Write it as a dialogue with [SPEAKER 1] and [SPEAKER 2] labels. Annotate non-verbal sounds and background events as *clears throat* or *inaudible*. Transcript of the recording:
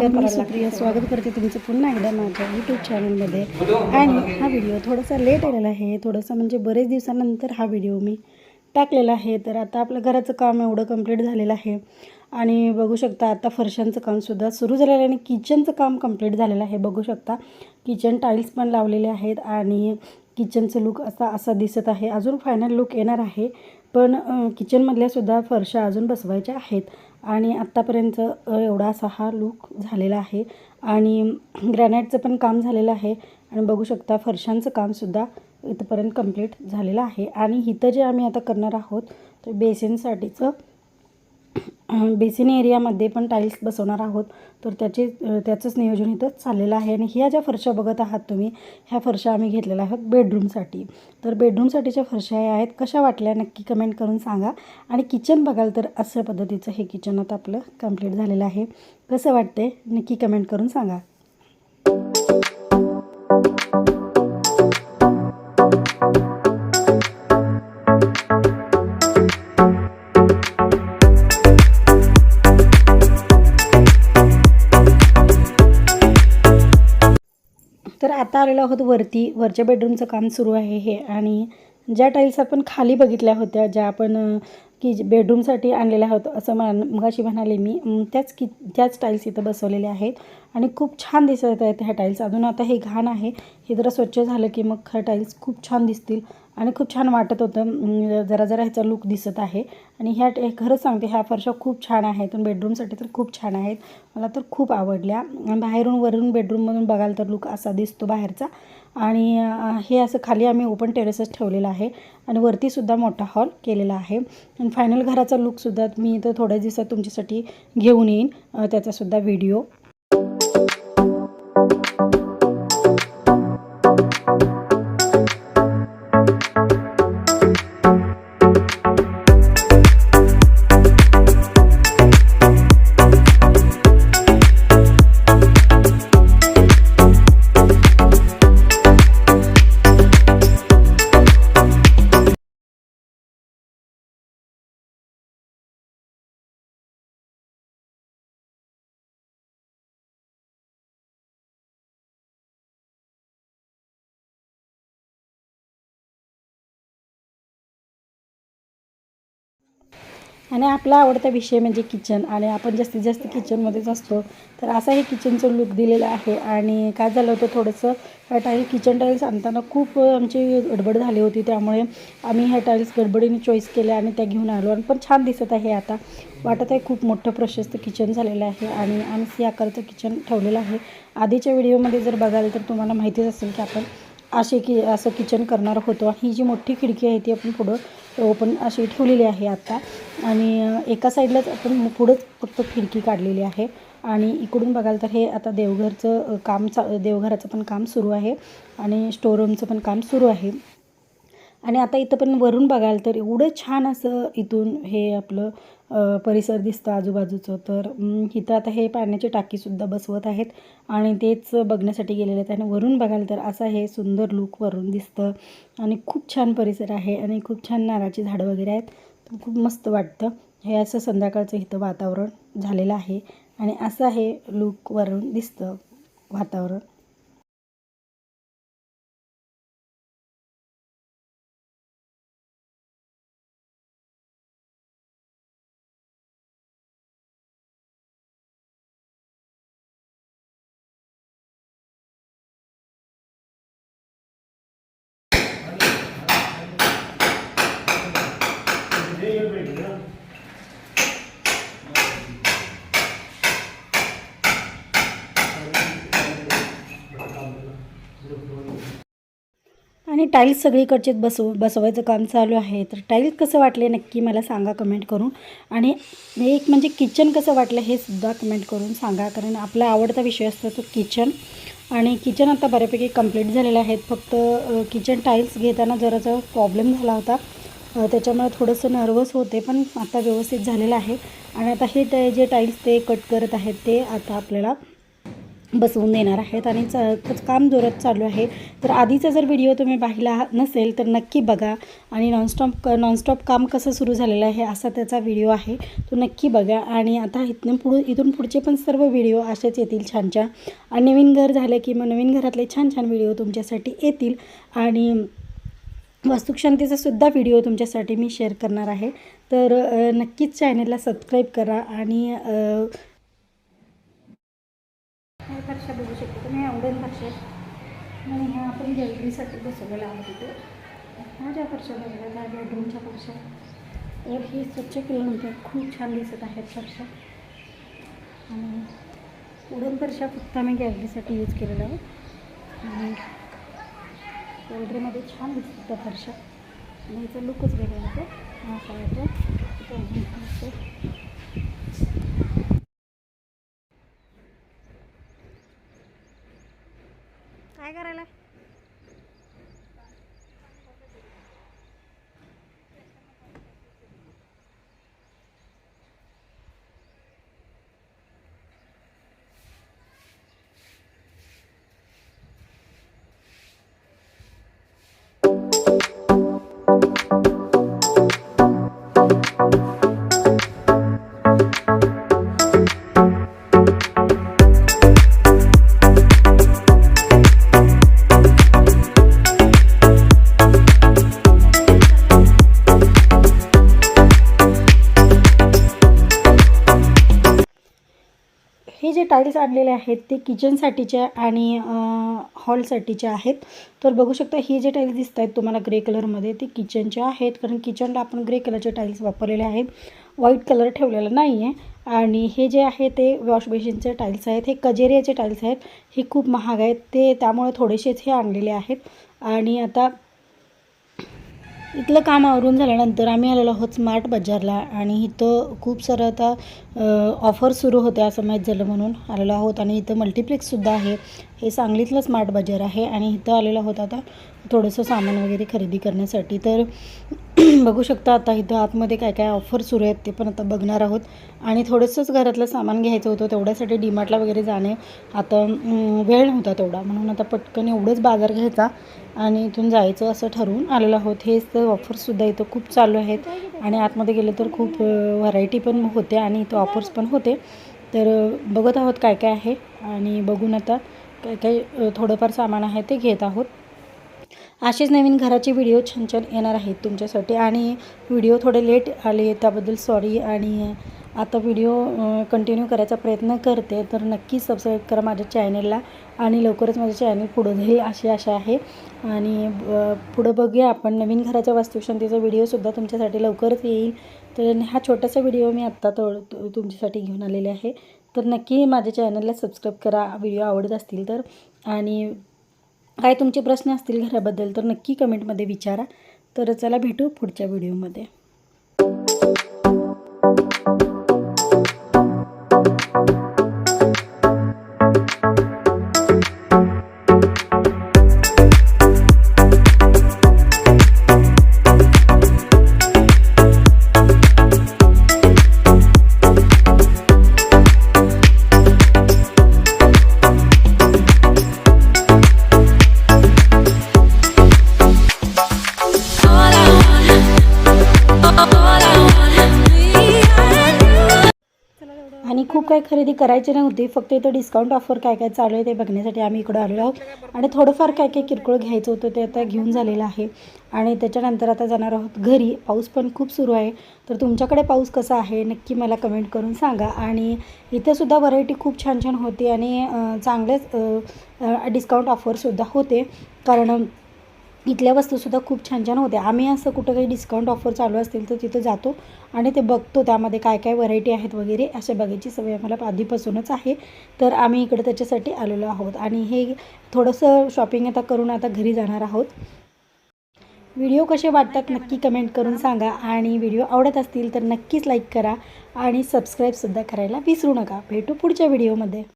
[SPEAKER 1] नमस्कार मी सुप्रिया स्वागत करते तुमचं पुन्हा एकदा माझ्या यूट्यूब चॅनलमध्ये आणि हा व्हिडिओ थोडासा लेट आलेला आहे. थोडासा म्हणजे बरेच दिवसानंतर हा व्हिडिओ मी टाकलेला आहे. तर आता आपलं घराचं काम एवढं कंप्लीट झालेलं आहे. आणि बघू शकता आता फरशांचं कामसुद्धा सुरू झालेलं आहे आणि किचनचं काम कंप्लीट झालेलं आहे. बघू शकता किचन टाईल्स पण लावलेले आहेत आणि किचनचं लुक असा असा दिसत आहे. अजून फायनल लुक येणार आहे. पण किचनमधल्यासुद्धा फरशा अजून बसवायच्या आहेत. आणि आत्तापर्यंत एवढा असा हा लुक झालेला आहे. आणि ग्रॅनाईटचं पण काम झालेलं आहे. आणि बघू शकता फरशांचं कामसुद्धा इथंपर्यंत कंप्लीट झालेलं आहे. आणि इथं जे आम्ही आता करणार आहोत तर बेसिनसाठीचं बेसिन एरियामध्ये पण टाईल्स बसवणार आहोत. तर त्याचे त्याचंच नियोजन इथं चाललेलं आहे. आणि ह्या ज्या फरशा बघत आहात तुम्ही ह्या फरशा आम्ही घेतलेल्या आहोत बेडरूमसाठी तर बेडरूमसाठीच्या फरशा ह्या आहेत. कशा वाटल्या नक्की कमेंट करून सांगा. आणि किचन बघाल तर अशा पद्धतीचं हे किचन आता आपलं कंप्लीट झालेलं आहे. कसं वाटते नक्की कमेंट करून सांगा. आलेलो आहोत वरती वरच्या बेडरूमचं काम सुरू आहे हे. आणि ज्या टाईल्स आपण खाली बघितल्या होत्या ज्या आपण की जे बेडरूमसाठी आणलेल्या आहोत असं मा मगाशी म्हणाले मी. त्याच की त्याच टाईल्स इथं बसवलेल्या आहेत आणि खूप छान दिसत आहेत ह्या टाईल्स अजून आता हे घाण आहे. हे जरा स्वच्छ झालं की मग ह्या टाईल्स खूप छान दिसतील आणि खूप छान वाटत होतं. जरा जरा ह्याचा लुक दिसत आहे. आणि ह्या खरंच सांगते ह्या फरशा खूप छान आहेत. बेडरूमसाठी तर खूप छान आहेत. मला तर खूप आवडल्या. बाहेरून वरून बेडरूममधून बघाल तर लुक असा दिसतो बाहेरचा. आणि हे असं खाली आम्ही ओपन टेरेसच ठेवलेलं आहे आणि वरतीसुद्धा मोठा हॉल केलेला आहे. आणि फायनल घराचा लुकसुद्धा मी इथं थोड्या दिवसात तुमच्यासाठी घेऊन येईन. त्याचासुद्धा व्हिडिओ आणि आपला आवडता विषय म्हणजे किचन आणि आपण जास्तीत जास्त किचनमध्येच असतो. तर असा हे किचनचं लुक दिलेलं आहे. आणि काय झालं होतं थोडंसं ह्या टाईल किचन टाईल्स आणताना खूप आमची गडबड झाली होती. त्यामुळे आम्ही ह्या टाईल्स गडबडीने चॉईस केल्या आणि त्या घेऊन आलो. आणि पण छान दिसत आहे आता. वाटत आहे खूप मोठं प्रशस्त किचन झालेलं आहे. आणि आम्ही सी आकारचं किचन ठेवलेलं आहे. आधीच्या व्हिडिओमध्ये जर बघाल तर तुम्हाला माहितीच असेल की आपण असे की असं किचन करणार होतो. आणि ही जी मोठी खिडकी आहे ती आपण पुढं ओपन अशी ठेवलेली आहे आत्ता आणि एका साईडलाच आपण पुढंच फक्त खिडकी काढलेली आहे. आणि इकडून बघाल तर हे आता देवघरचं काम चा देवघराचं पण काम सुरू आहे. आणि स्टोरूमचं पण काम सुरू आहे. आणि आता इथं पण वरून बघाल तर एवढं छान असं इथून हे आपलं परिसर दिसतं आजूबाजूचं. तर इथं आता हे पाण्याची टाकीसुद्धा बसवत आहेत आणि तेच बघण्यासाठी गेलेले आहेत. आणि वरून बघाल तर असं हे सुंदर लुक वरून दिसतं. आणि खूप छान परिसर आहे आणि खूप छान नारळाची झाडं वगैरे आहेत. तर खूप मस्त वाटतं. हे असं संध्याकाळचं इथं वातावरण झालेलं आहे. आणि असं हे लुक वरून दिसतं वातावरण. आणि टाईल्स सगळीकडचेच बसव बसवायचं काम चालू आहे. तर टाईल्स कसं वाटले नक्की मला सांगा कमेंट करून. आणि एक म्हणजे किचन कसं वाटलं हे सुद्धा कमेंट करून सांगा. कारण आपला आवडता विषय असतो तो किचन. आणि किचन आता बऱ्यापैकी कंप्लीट झालेलं आहेत फक्त किचन टाईल्स घेताना जराचा प्रॉब्लेम झाला होता. त्याच्यामुळे थोडंसं नर्वस होते पण आता व्यवस्थित झालेलं आहे. आणि आता हे ते जे टाईल्स ते कट करत आहेत ते आता आपल्याला बसवून देणार आहेत. आणि च काम जोरात चालू आहे. तर आधीचा जर व्हिडिओ तुम्ही पाहिला नसेल तर नक्की बघा. आणि नॉनस्टॉप क नॉनस्टॉप काम कसं सुरू झालेलं आहे असा त्याचा व्हिडिओ आहे. तो नक्की बघा. आणि आता इथून पुढे इथून पुढचे पण सर्व व्हिडिओ असेच येतील छान छान. आणि नवीन घर झालं की मग नवीन घरातले छान छान व्हिडिओ तुमच्यासाठी येतील. आणि वास्तुशांतीचा सुद्धा व्हिडिओ तुमच्यासाठी मी शेअर करणार आहे. तर नक्कीच चॅनलला सबस्क्राईब करा आणि अ, बघू शकतो? तुम्ही आवडेल फरशा आणि ह्या आपण गॅलरीसाठी बसवलेला आहे तिथे. ह्या ज्या फरशा बघायला त्या बेडरूमच्या फरशा तर ही स्वच्छ केल्यानंतर खूप छान दिसत आहेत फरशा आणि उडन फरशा फक्त आम्ही गॅलरीसाठी यूज केलेला आहे. आणि पोल्ट्रीमध्ये छान दिसतात फरशा. आणि याचा लुकच वेगळा येतो हा असा येतो हे जे टाईल्स आणलेले आहेत ते किचनसाठीच्या आणि हॉलसाठीचे आहेत. तर बघू शकता हे जे टाईल्स दिसत आहेत तुम्हाला ग्रे कलरमध्ये ते किचनच्या आहेत. कारण किचनला आपण ग्रे कलरचे टाईल्स वापरलेले आहेत. व्हाईट कलर ठेवलेला नाही आहे आणि हे जे आहे ते वॉश बेसिनचे टाईल्स आहेत. हे कजेरियाचे टाईल्स आहेत. हे खूप महाग आहेत. ते त्यामुळे थोडेसेच हे आणलेले आहेत. आणि आता इथलं काम आवरून झाल्यानंतर आम्ही आलेलो आहोत स्मार्ट बाजारला आणि इथं खूप सारं आता ऑफर सुरू होत्या असं माहीत झालं म्हणून आलेलो आहोत. आणि इथं मल्टिप्लेक्ससुद्धा आहे. हे सांगलीतलं स्मार्ट बाजार आहे आणि इथं आलेलो आहोत आता थोडंसं सामान वगैरे खरेदी करण्यासाठी. तर *clears throat* बघू शकता आता इथं आतमध्ये काय काय ऑफर सुरू आहेत ते पण आता बघणार आहोत. आणि थोडंसंच घरातलं सामान घ्यायचं होतं तेवढ्यासाठी डीमार्टला वगैरे जाणे. आता वेळ नव्हता तेवढा म्हणून आता पटकन एवढंच बाजार घ्यायचा आणि इथून जायचं असं ठरवून आलेलं आहोत. हेच तर ऑफर्ससुद्धा इथं खूप चालू आहेत. आणि आतमध्ये गेलं तर खूप व्हरायटी पण होते आणि इथं ऑफर्स पण होते. तर बघत आहोत काय काय आहे आणि बघून आता काय काय थोडंफार सामान आहे ते घेत आहोत. असेच नवीन घराचे व्हिडिओ छान छान येणार आहेत तुमच्यासाठी. आणि व्हिडिओ थोडे लेट आले त्याबद्दल सॉरी आणि आता व्हिडिओ कंटिन्यू करायचा प्रयत्न करते तर नक्की सबस्क्राईब करा माझ्या चॅनलला आणि लवकरच माझं चॅनल पुढं जाईल अशी आशा आहे. आणि ब- पुढं बघूया आपण. नवीन घराच्या वास्तुशांतीचा व्हिडिओसुद्धा तुमच्यासाठी लवकरच येईल. तर हा छोटासा व्हिडिओ मी आत्ता तो तो- तुमच्यासाठी घेऊन आलेले आहे. तर नक्की माझ्या चॅनलला सबस्क्राईब करा. व्हिडिओ आवडत असतील तर. आणि काय तुमचे प्रश्न असतील घराबद्दल तर नक्की कमेंटमध्ये विचारा. तर चला भेटू पुढच्या व्हिडिओमध्ये. काही खरेदी करायची नव्हती फक्त इथं डिस्काउंट ऑफर काय काय चालू आहे ते बघण्यासाठी आम्ही इकडं आलेलो आहोत. आणि थोडंफार काय काय किरकोळ घ्यायचं होतं ते आता घेऊन झालेलं आहे. आणि त्याच्यानंतर आता जाणार आहोत घरी. पाऊस पण खूप सुरू आहे. तर तुमच्याकडे पाऊस कसा आहे नक्की मला कमेंट करून सांगा. आणि इथंसुद्धा व्हरायटी खूप छान छान होती आणि चांगलेच डिस्काउंट ऑफरसुद्धा होते. कारण इथल्या वस्तूसुद्धा खूप छान छान होत्या. आम्ही असं कुठं काही डिस्काउंट ऑफर चालू असतील तर तिथं जातो आणि ते बघतो त्यामध्ये काय काय व्हरायटी आहेत वगैरे अशा बघायची सवय आम्हाला आधीपासूनच आहे. तर आम्ही इकडं त्याच्यासाठी आलेलो आहोत. आणि हे थोडंसं शॉपिंग आता करून आता घरी जाणार आहोत. व्हिडिओ कसे वाटतात नक्की कमेंट करून सांगा आणि व्हिडिओ आवडत असतील तर नक्कीच लाईक करा आणि सबस्क्राईबसुद्धा करायला विसरू नका. भेटू पुढच्या व्हिडिओमध्ये